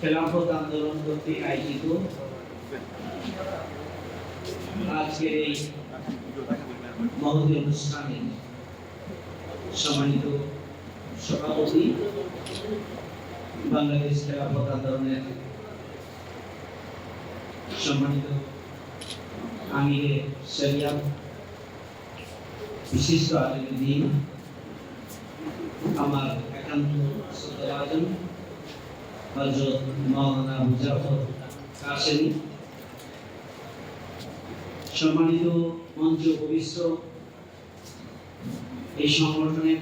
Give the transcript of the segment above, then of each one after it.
খেলাফত আন্দোলন কর্তৃক আয়োজিত। আজকের এই মহতী অনুষ্ঠানে সম্মানিত সভাপতি, বাংলাদেশ খেলাফত আন্দোলনের সম্মানিত আমিরে শরিয়া, বিশিষ্ট আলিমুদ্দিন, আমার একান্ত শ্রদ্ধাভাজন হজরত মাওলানা মুজাফর সম্মানিত মঞ্চ উপবিষ্ট এই সংগঠনের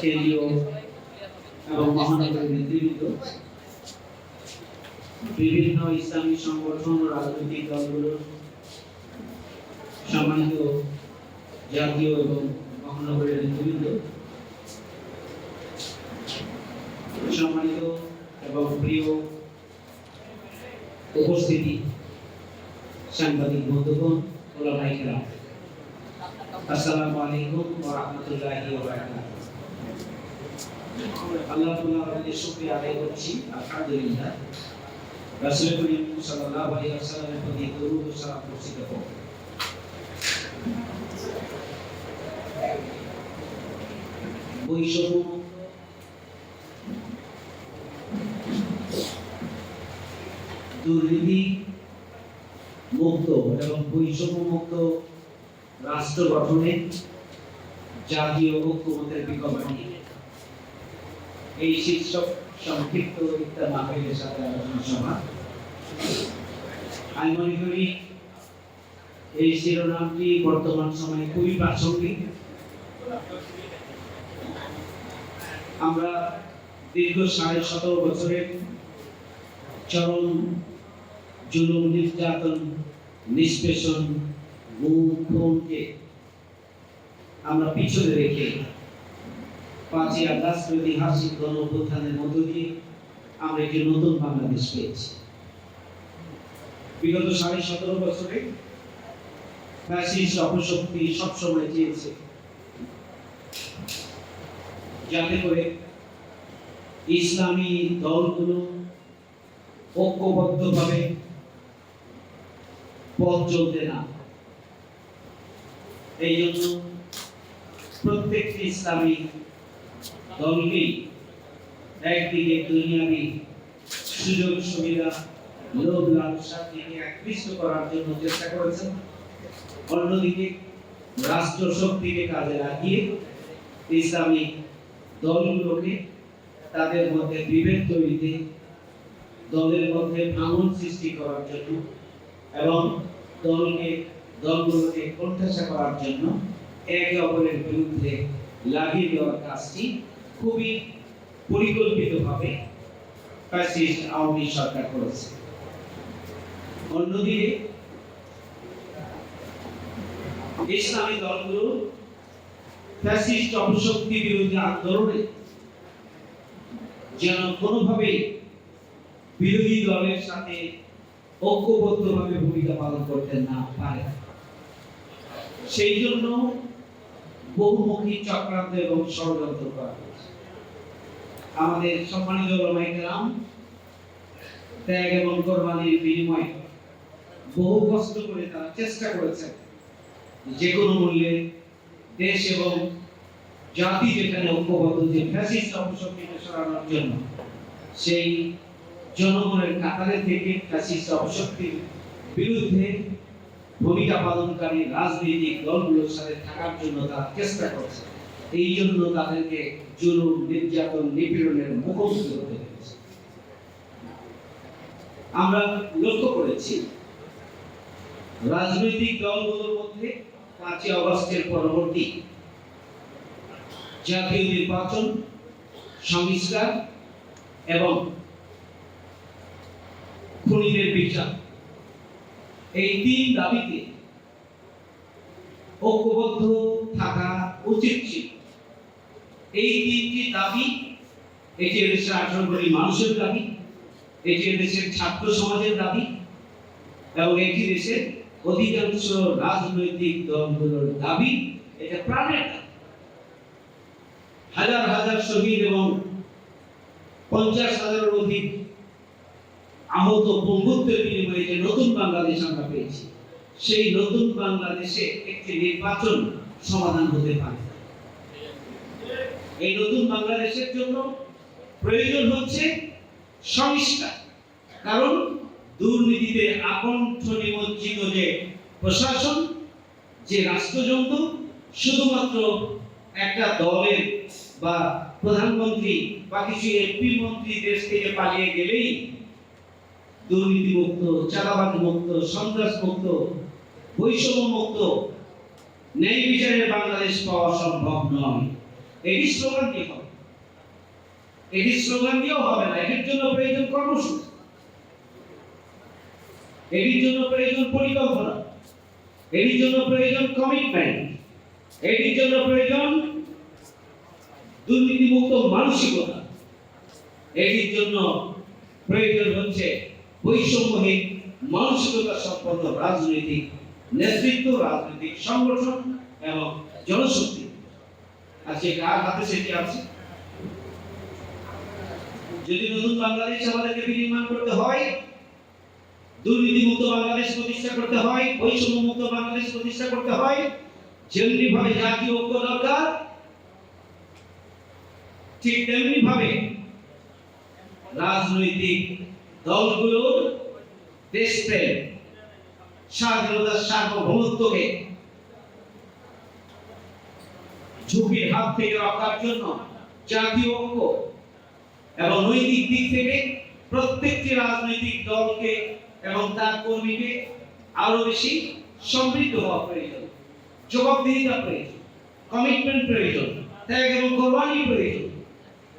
কেন্দ্রীয় এবং নেতৃবৃন্দ, বিভিন্ন ইসলামী সংগঠন ও রাজনৈতিক দলগুলোর সম্মানিত জাতীয় এবং মহানগরের নেতৃবৃন্দ, সম্মানিত এবং প্রিয় উপস্থিতি সাংবাদিক বন্ধুগণ ওলামাই কেরাম আসসালামু আলাইকুম ওয়া রাহমাতুল্লাহি ওয়া বারাকাতুহু আল্লাহ তাআলার কাছে শুকরিয়া আদায় করছি, আলহামদুলিল্লাহ। রাসূল করিম সাল্লাল্লাহু আলাইহি ওয়াসাল্লামের প্রতি বৈষম্য দুর্নীতি মুক্ত এবং বৈষম্য মুক্ত রাষ্ট্র গঠনে জাতীয় ঐক্যমতের বিকল্প নেই। এই শীর্ষক সংক্ষিপ্ত সাথে আলোচনা সভা। আমি মনে করি এই শিরোনামটি বর্তমান সময়ে খুবই প্রাসঙ্গিক। আমরা দীর্ঘ সাড়ে সতেরো বছরের চরম জুলুম নির্যাতন নিষ্পেষণ গুম আমরা পিছনে রেখে পাঁচই আগস্ট ঐতিহাসিক গণ মধ্য দিয়ে আমরা একটি নতুন বাংলাদেশ পেয়েছি। বিগত সাড়ে সতেরো বছরে ফ্যাসিস্ট অপশক্তি সবসময় চেয়েছে যাতে করে ইসলামী দলগুলো ঐক্যবদ্ধভাবে পথ চলতে না। এই জন্য প্রত্যেকটি ইসলামী দলকেই একদিকে দুনিয়াবি সুযোগ সুবিধা, লোভ লালসা থেকে আকৃষ্ট করার জন্য চেষ্টা করেছেন। অন্যদিকে রাষ্ট্র শক্তিকে কাজে লাগিয়ে ইসলামী দলগুলোকে তাদের মধ্যে বিভেদ তৈরিতে, দলের মধ্যে ভাঙন সৃষ্টি করার জন্য এবং দলকে, দলগুলোকে কোণঠাসা করার জন্য একে অপরের বিরুদ্ধে লাগিয়ে দেওয়ার কাজটি খুবই পরিকল্পিতভাবে ফ্যাসিস্ট আওয়ামী সরকার করেছে। অন্যদিকে, ইসলামী দলগুলো ফ্যাসিস্ট অপশক্তি বিরোধী আন্দোলনে যেন কোনোভাবেই বিরোধী দলের সাথে ঐক্যবদ্ধভাবে ভূমিকা পালন করতে না পারে। সেই জন্য বহুমুখী চক্রান্ত এবং ষড়যন্ত্র করা হয়েছে। আমাদের সম্মানিত ওলামাইকেরাম ত্যাগ এবং কোরবানির বিনিময়ে বহু কষ্ট করে তারা চেষ্টা করেছেন যে কোনো মূল্যে দেশ এবং জাতি যেখানে ঐক্যবদ্ধ যে ফ্যাসিস্ট অপশক্তিকে সরানোর জন্য, সেই জনগণের কাতারে থেকে ফ্যাসিস্ট অপশক্তির বিরুদ্ধে ভূমিকা পালনকারী রাজনৈতিক দলগুলোর সাথে থাকার জন্য তারা চেষ্টা করছে। এই জন্য তাদেরকে জুলুম, নির্যাতন, নিপীড়নের মুখোমুখি হতে হয়েছে। আমরা লক্ষ্য করেছি, রাজনৈতিক দলগুলোর মধ্যে পাঁচই অগস্টের পরবর্তী জাতীয় নির্বাচন, সংস্কার এবং খুনিদের বিচার। এই তিন দাবিতে ঐক্যবদ্ধ থাকা উচিত ছিল। এই তিনটি দাবি এটি দেশের আঠারো কোটি মানুষের দাবি এটি দেশের ছাত্র সমাজের দাবি এবং এটি দেশের অধিকাংশ রাজনৈতিক দলগুলোর দাবি, এটা প্রাণের হাজার হাজার শহীদ এবং পঞ্চাশ হাজারের অধিক আহত বন্ধুত্বের বিনিময়ে যে নতুন বাংলাদেশ আমরা পেয়েছি, সেই নতুন বাংলাদেশে একটি নির্বাচন সমাধান হতে পারে। এই নতুন বাংলাদেশের জন্য প্রয়োজন হচ্ছে সংস্কার কারণ দুর্নীতিতে আকণ্ঠ নিমজ্জিত যে প্রশাসন, যে রাষ্ট্রযন্ত্র, শুধুমাত্র একটা দলের বা প্রধানমন্ত্রী বা কিছু এমপি মন্ত্রী দেশ থেকে পালিয়ে গেলেই দুর্নীতি মুক্ত চাঁদাবাদ মুক্ত সন্ত্রাস মুক্ত বৈষম্য মুক্ত ন্যায় বিচারের বাংলাদেশ পাওয়া সম্ভব নয়। এটি স্লোগান দিয়ে হবে। এটি স্লোগান দিয়েও হবে না। এটির জন্য প্রয়োজন কর্মসূচি। এটির জন্য প্রয়োজন পরিকল্পনা। এটির জন্য প্রয়োজন কমিটমেন্ট এটির জন্য প্রয়োজন দুর্নীতিমুক্ত মানসিকতা। এটির জন্য প্রয়োজন হচ্ছে বৈষম্যহীন, মানসিকতা সম্পন্ন রাজনৈতিক, নেতৃত্ব রাজনৈতিক সংগঠন এবং জনশক্তি। আজকে কার হাতে সেটি আছে? যদি নতুন বাংলাদেশ আমাদেরকে বিনির্মাণ করতে হয়, দুর্নীতিমুক্ত বাংলাদেশ প্রতিষ্ঠা করতে হয় বৈষম্য মুক্ত বাংলাদেশ প্রতিষ্ঠা করতে হয় যেমনি ভাবে জাতীয় ঐক্য দরকার, ঠিক তেমনি ভাবে রাজনৈতিক দলগুলোর দেশপ্রেম, স্বাধীনতার সার্বভৌমত্বকে ঝুঁকির হাত থেকে রক্ষার জন্য জাতীয় ঐক্য এবং নৈতিক দিক থেকে প্রত্যেকটি রাজনৈতিক দলকে এবং তার কর্মীকে আরও বেশি সমৃদ্ধ হওয়া প্রয়োজন, জবাবদিহিতা প্রয়োজন কমিটমেন্ট প্রয়োজন, ত্যাগ এবং কোরবানি প্রয়োজন।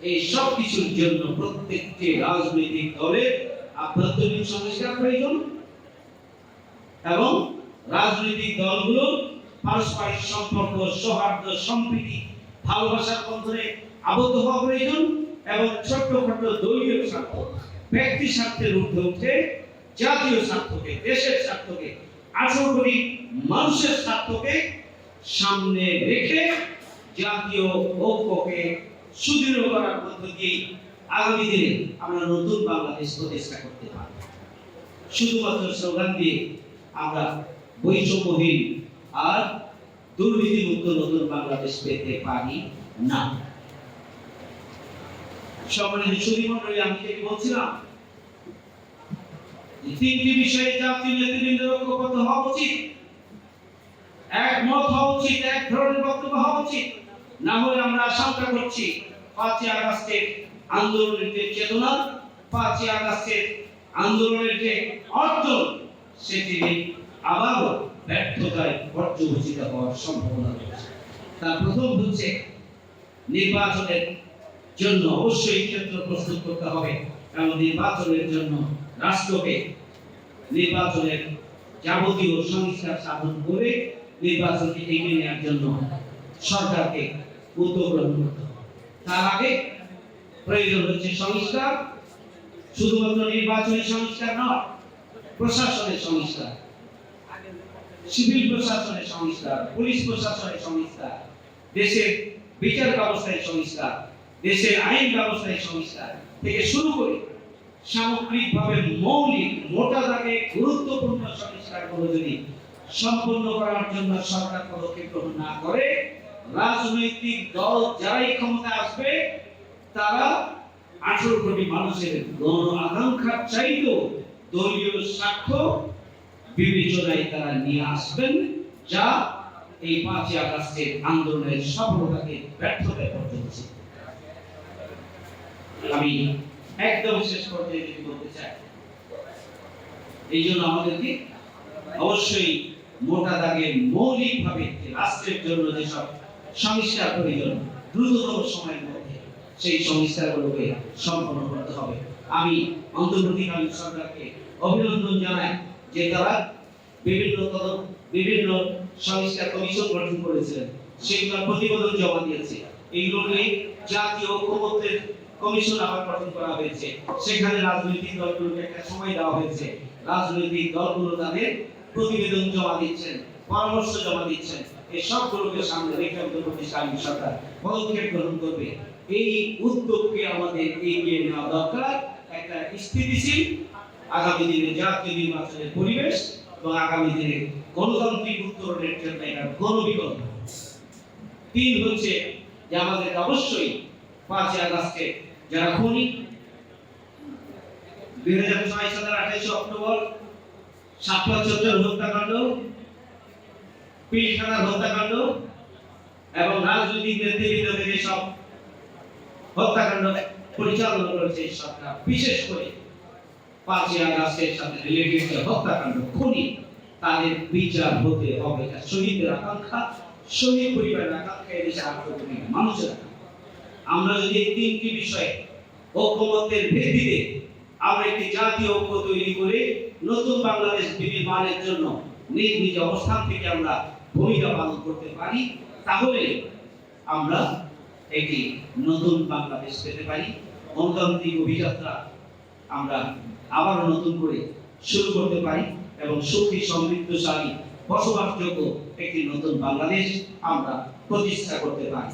এই সব কিছুর জন্য প্রত্যেকটি রাজনৈতিক দলের আভ্যন্তরীণ সংস্কার প্রয়োজন। এবং রাজনৈতিক দলগুলোর পারস্পরিক সম্পর্ক, সৌহার্দ্য, সম্প্রীতি, ভালোবাসার বন্ধনে আবদ্ধ হওয়া প্রয়োজন এবং ছোট্টখাটো দলীয় স্বার্থ, ব্যক্তি স্বার্থের ঊর্ধ্বে উঠে জাতীয় স্বার্থকে, দেশের স্বার্থকে, আঠারো কোটি মানুষের স্বার্থকে সামনে রেখে জাতীয় ঐক্যকে সুদৃঢ় করার মধ্য দিয়ে আগামী দিনে আমরা নতুন বাংলাদেশ প্রতিষ্ঠা করতে পারব। শুধুমাত্র স্লোগান দিয়ে আমরা বৈষম্যহীন আর দুর্নীতিমুক্ত নতুন বাংলাদেশ পেতে পারি না। সম্মানিত আমি বলছিলাম, তিনটি বিষয়ে জাতীয় নেতৃবৃন্দের ঐক্যবদ্ধ হওয়া উচিত, একমত হওয়া উচিত, এক ধরনের বক্তব্য হওয়া উচিত, না হলে আমরা আশঙ্কা করছি পাঁচই আগস্টের আন্দোলনের যে চেতনা, পাঁচই আগস্টের আন্দোলনের যে সেটি আবারও ব্যর্থতায় পর্যবসিত হওয়ার সম্ভাবনা রয়েছে। তার প্রথম হচ্ছে নির্বাচনের জন্য অবশ্যই ক্ষেত্র প্রস্তুত করতে হবে এবং নির্বাচনের জন্য রাষ্ট্রকে নির্বাচনের যাবতীয় সংস্কার সাধন করে নির্বাচনকে এগিয়ে নেওয়ার জন্য সরকারকে উদ্যোগ গ্রহণ করতে তার আগে প্রয়োজন হচ্ছে সংস্কার, শুধুমাত্র নির্বাচনী সংস্কার নয়, প্রশাসনের সংস্কার, সিভিল প্রশাসনের সংস্কার, পুলিশ প্রশাসনের সংস্কার, দেশের বিচার ব্যবস্থায় সংস্কার, দেশের আইন ব্যবস্থায় সংস্কার থেকে শুরু করে সামগ্রিকভাবে মৌলিক মোটা দাগে গুরুত্বপূর্ণ সংস্কারগুলো যদি সম্পন্ন করার জন্য সরকার পদক্ষেপ গ্রহণ না করে রাজনৈতিক দল যারাই ক্ষমতা আসবে, তারা আঠারো কোটি মানুষের গণ আকাঙ্ক্ষার চাইতেও দলীয় স্বার্থ বিবেচনায় তারা নিয়ে আসবেন, যা এই পাঁচই আগস্টের আন্দোলনের সফলতাকে ব্যর্থতায় পর্যন্ত আমি একদম শেষ পর্যায়ে যদি বলতে চাই, এই জন্য আমাদেরকে অবশ্যই মোটা দাগে মৌলিক ভাবে রাষ্ট্রের জন্য যেসব সংস্কার প্রয়োজন দ্রুততম সময়ের মধ্যে সেই সংস্কারগুলোকে সম্পন্ন করতে হবে। আমি অন্তর্বর্তীকালীন সরকারকে অভিনন্দন জানাই যে তারা বিভিন্ন তদন্ত, বিভিন্ন সংস্কার কমিশন গঠন করেছিলেন। সেগুলো প্রতিবেদন জমা দিয়েছে। এইগুলো নিয়ে জাতীয় ঐক্যমত্যের কমিশন আবার গঠন করা হয়েছে। সেখানে রাজনৈতিক দলগুলোকে একটা সময় দেওয়া হয়েছে। রাজনৈতিক দলগুলো তাদের প্রতিবেদন জমা দিচ্ছেন, পরামর্শ জমা দিচ্ছেন। এই সবগুলোকে সামনে রেখে অন্তর্বর্তীকালীন সরকার পদক্ষেপ গ্রহণ করবে। এই উদ্যোগকে আমাদের এগিয়ে নেওয়া দরকার। একটা স্থিতিশীল আগামী দিনে জাতীয় নির্বাচনের পরিবেশ এবং আগামী দিনে গণতান্ত্রিক উত্তরণের জন্য এটা গণবিকল্প তিন হচ্ছে যে আমাদের অবশ্যই পাঁচই আগস্টে যারা খুনি, দুই হাজার ছয় সালের আঠাইশে অক্টোবর সাতপা চোদ্দের হত্যাকাণ্ড পিলখানার হত্যাকাণ্ড এবং রাজনৈতিক নেতৃবৃন্দদের যেসব হত্যাকাণ্ড পরিচালনা করেছে সরকার, বিশেষ করে পাঁচই আগস্টের সাথে রিলেটেড যে হত্যাকাণ্ড, খুনি, তাদের বিচার হতে হবে। শহীদের আকাঙ্ক্ষা, শহীদ পরিবারের আকাঙ্ক্ষা, এদেশে আগ্রহী মানুষের আমরা যদি এই তিনটি বিষয়ে ঐক্যমত্যের ভিত্তিতে আমরা একটি জাতীয় ঐক্য তৈরি করে নতুন বাংলাদেশ বিনির্মাণের জন্য নিজ নিজ অবস্থান থেকে আমরা ভূমিকা পালন করতে পারি, তাহলে আমরা একটি নতুন বাংলাদেশ পেতে পারি। গণতান্ত্রিক অভিযাত্রা আমরা আবারও নতুন করে শুরু করতে পারি এবং সুখী সমৃদ্ধশালী, বসবাসযোগ্য একটি নতুন বাংলাদেশ আমরা প্রতিষ্ঠা করতে পারি।